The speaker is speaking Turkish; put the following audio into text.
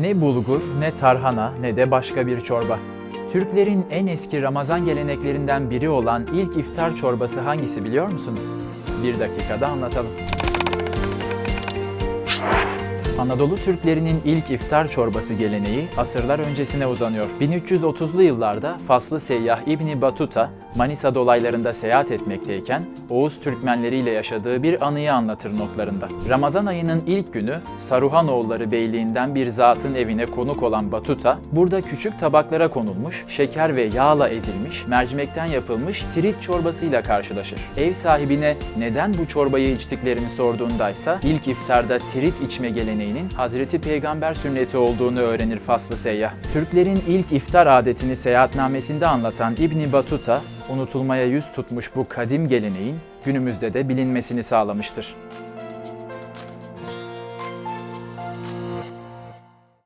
Ne bulgur, ne tarhana, ne de başka bir çorba. Türklerin en eski Ramazan geleneklerinden biri olan ilk iftar çorbası hangisi biliyor musunuz? Bir dakikada anlatalım. Anadolu Türklerinin ilk iftar çorbası geleneği asırlar öncesine uzanıyor. 1330'lu yıllarda Faslı seyyah İbni Batuta, Manisa dolaylarında seyahat etmekteyken Oğuz Türkmenleriyle yaşadığı bir anıyı anlatır notlarında. Ramazan ayının ilk günü Saruhanoğulları Beyliğinden bir zatın evine konuk olan Batuta, burada küçük tabaklara konulmuş, şeker ve yağla ezilmiş, mercimekten yapılmış tirit çorbasıyla karşılaşır. Ev sahibine neden bu çorbayı içtiklerini sorduğundaysa ilk iftarda tirit içme geleneğinin Hazreti Peygamber sünneti olduğunu öğrenir Faslı seyyah. Türklerin ilk iftar adetini seyahatnamesinde anlatan İbni Batuta, unutulmaya yüz tutmuş bu kadim geleneğin günümüzde de bilinmesini sağlamıştır.